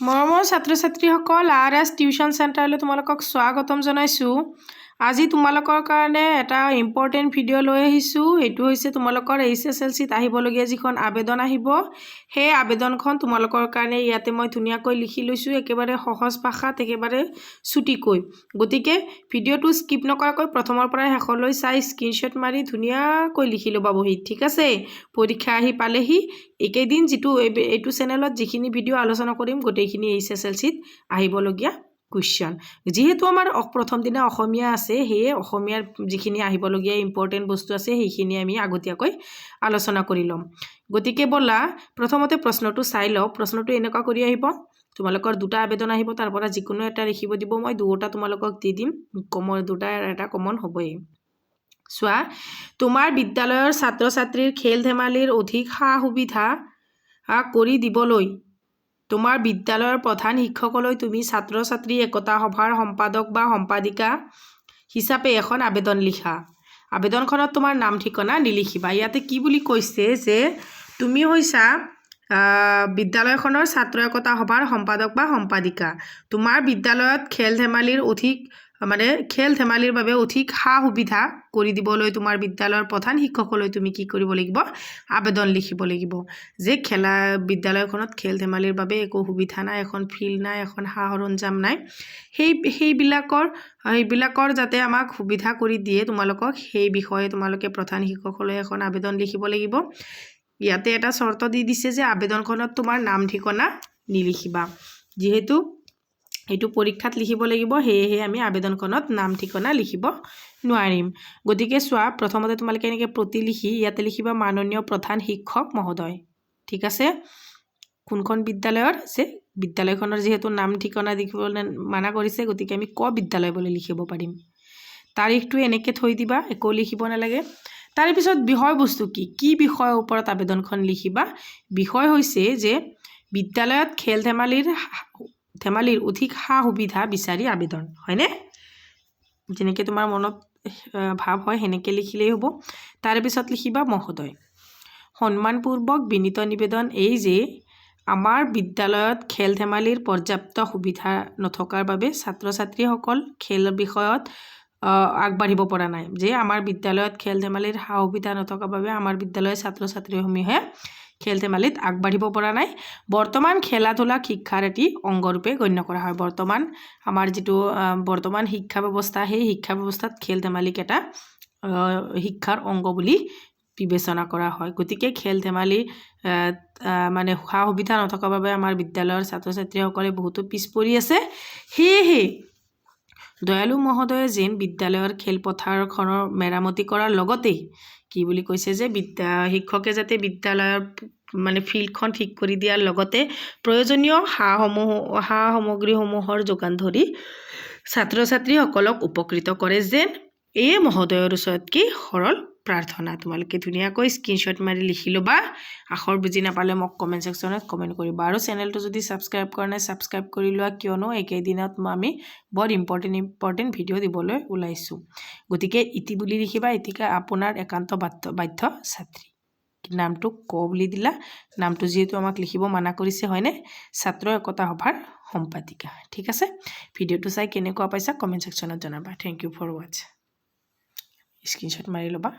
মৰমৰ ছাত্ৰ ছাত্ৰীসকল আৰ এছ টিউশ্যন চেণ্টাৰলৈ তোমালোকক স্বাগতম জনাইছোঁ। আজি তোমালোকৰ কাৰণে এটা ইম্পৰ্টেণ্ট ভিডিঅ' লৈ আহিছোঁ। সেইটো হৈছে তোমালোকৰ এইচ এছ এল চিত আহিবলগীয়া যিখন আবেদন আহিব। সেই আবেদনখন তোমালোকৰ কাৰণে ইয়াতে মই ধুনীয়াকৈ লিখি লৈছোঁ, একেবাৰে সহজ ভাষাত, একেবাৰে চুটিকৈ। গতিকে ভিডিঅ'টো স্কিপ নকৰাকৈ প্ৰথমৰ পৰাই শেষলৈ চাই স্ক্ৰীনশ্বট মাৰি ধুনীয়াকৈ লিখি ল'বা বহীত ঠিক আছে? পৰীক্ষা আহি পালেহি। এইকেইদিন যিটো, এইটো চেনেলত যিখিনি ভিডিঅ' আলোচনা কৰিম, গোটেইখিনি এইচ এছ এল চিত আহিবলগীয়া কুৱেশ্যন যিহেতু আমাৰ প্ৰথম দিনা অসমীয়া আছে, সেয়ে অসমীয়াৰ যিখিনি আহিবলগীয়া ইম্পৰ্টেণ্ট বস্তু আছে, সেইখিনি আমি আগতীয়াকৈ আলোচনা কৰি ল'ম। গতিকে ব'লা, প্ৰথমতে প্ৰশ্নটো চাই লওঁ। প্ৰশ্নটো এনেকুৱা কৰি আহিব। তোমালোকৰ দুটা আবেদন আহিব, তাৰ পৰা যিকোনো এটা লিখিব দিব, মই দুটা তোমালোকক দি দিম। কমন, দুটা এটা কমন হ'বই। চোৱা, তোমাৰ বিদ্যালয়ৰ ছাত্ৰ ছাত্ৰীৰ খেল ধেমালিৰ অধিক সা সুবিধা কৰি দিবলৈ তোমাৰ বিদ্যালয়ৰ প্ৰধান শিক্ষকলৈ তুমি ছাত্ৰ ছাত্ৰী একতা সভাৰ সম্পাদক বা সম্পাদিকা হিচাপে এখন আবেদন লিখা। আবেদনখনত তোমাৰ নাম, ঠিকনা নিলিখিবা ইয়াতে কি বুলি কৈছে যে তুমি হৈছা বিদ্যালয়খনৰ ছাত্ৰ একতা সভাৰ সম্পাদক বা সম্পাদিকা। তোমাৰ বিদ্যালয়ত খেল ধেমালিৰ অধিক মানে খেল ধেমালিৰ বাবে অধিক সা সুবিধা কৰি দিবলৈ তোমাৰ বিদ্যালয়ৰ প্ৰধান শিক্ষকলৈ তুমি কি কৰিব লাগিব? আবেদন লিখিব লাগিব। যে খেলা, বিদ্যালয়খনত খেল ধেমালিৰ বাবে একো সুবিধা নাই, এখন ফিল্ড নাই, এখন সা সৰঞ্জাম নাই, সেই, সেইবিলাকৰ সেইবিলাকৰ যাতে আমাক সুবিধা কৰি দিয়ে তোমালোকক, সেই বিষয়ে তোমালোকে প্ৰধান শিক্ষকলৈ এখন আবেদন লিখিব লাগিব। ইয়াতে এটা চৰ্ত দি দিছে যে আবেদনখনত তোমাৰ নাম ঠিকনা নিলিখিবা। যিহেতু এইটো পৰীক্ষাত লিখিব লাগিব, সেয়েহে আমি আবেদনখনত নাম ঠিকনা লিখিব নোৱাৰিম। গতিকে চোৱা, প্ৰথমতে তোমালোকে এনেকৈ প্ৰতি লিখি ইয়াতে লিখিবা মাননীয় প্ৰধান শিক্ষক মহোদয়। ঠিক আছে? কোনখন বিদ্যালয়ৰ? আছে। বিদ্যালয়খনৰ যিহেতু নাম ঠিকনা লিখিবলৈ মানা কৰিছে, গতিকে আমি ক বিদ্যালয় বুলি লিখিব পাৰিম। তাৰিখটো এনেকৈ থৈ দিবা, একো লিখিব নালাগে। তাৰে পিছত বিষয়বস্তু কি? কি বিষয়ৰ ওপৰত আবেদনখন লিখিবা? বিষয় হৈছে যে বিদ্যালয়ত খেল ধেমালিৰ ধেমালিৰ অধিক সা সুবিধা বিচাৰি আবেদন, হয়নে? যেনেকৈ তোমাৰ মনত ভাৱ হয় সেনেকৈ লিখিলেই হ'ব। তাৰে পিছত লিখিবা মহোদয়, সন্মানপূৰ্বক বিনীত নিবেদন এই যে, আমাৰ বিদ্যালয়ত খেল ধেমালিৰ পৰ্যাপ্ত সুবিধা নথকাৰ বাবে ছাত্ৰ ছাত্ৰীসকল খেল বিষয়ত আগবাঢ়িব পৰা নাই। যে, আমাৰ বিদ্যালয়ত খেল ধেমালিৰ সা সুবিধা নথকাৰ বাবে আমাৰ বিদ্যালয়ৰ ছাত্ৰ ছাত্ৰীসমূহে খেল ধেমালিত আগবাঢ়িব পৰা নাই। বৰ্তমান খেলা ধূলাক শিক্ষাৰ এটি অংগৰূপে গণ্য কৰা হয়। বৰ্তমান আমাৰ যিটো বৰ্তমান শিক্ষা ব্যৱস্থা, সেই শিক্ষা ব্যৱস্থাত খেল ধেমালিক এটা শিক্ষাৰ অংগ বুলি বিবেচনা কৰা হয়। গতিকে খেল ধেমালি মানে সা সুবিধা নথকাৰ বাবে আমাৰ বিদ্যালয়ৰ ছাত্ৰ ছাত্ৰীসকলে বহুতো পিছ পৰি আছে। সেয়েহে দয়ালু মহোদয়ে যেন বিদ্যালয়ৰ খেলপথাৰখনৰ মেৰামতি কৰাৰ লগতেই, কি বুলি কৈছে যে বিদ্যা, শিক্ষকে যাতে বিদ্যালয়ৰ মানে ফিল্ডখন ঠিক কৰি দিয়াৰ লগতে প্ৰয়োজনীয় সাসমূহ সা সামগ্ৰীসমূহৰ যোগান ধৰি ছাত্ৰ ছাত্ৰীসকলক উপকৃত কৰে যেন এয়ে মহোদয়ৰ ওচৰত কি সৰল প্ৰাৰ্থনা তোমালোকে ধুনীয়াকৈ স্ক্ৰীনশ্বট মাৰি লিখি ল'বা। আখৰ বুজি নাপালে মোক কমেণ্ট ছেকশ্যনত কমেণ্ট কৰিবা। আৰু চেনেলটো যদি ছাবস্ক্ৰাইব কৰা নাই ছাবস্ক্ৰাইব কৰি লোৱা। কিয়নো একেদিনত মই আমি বৰ ইম্পৰ্টেণ্ট ইম্পৰ্টেণ্ট ভিডিঅ' দিবলৈ ওলাইছোঁ। গতিকে ইতি বুলি লিখিবা, ইতিকে আপোনাৰ একান্ত বাধ্য বাধ্য ছাত্ৰী। নামটো ক বুলি দিলা। নামটো যিহেতু আমাক লিখিব মানা কৰিছে, হয়নে? ছাত্ৰ একতা সভাৰ সম্পাদিকা। ঠিক আছে? ভিডিঅ'টো চাই কেনেকুৱা পাইছা কমেণ্ট ছেকশ্যনত জনাবা। থেংক ইউ ফৰ ৱাটছ স্ক্ৰীনশ্বট মাৰি ল'বা।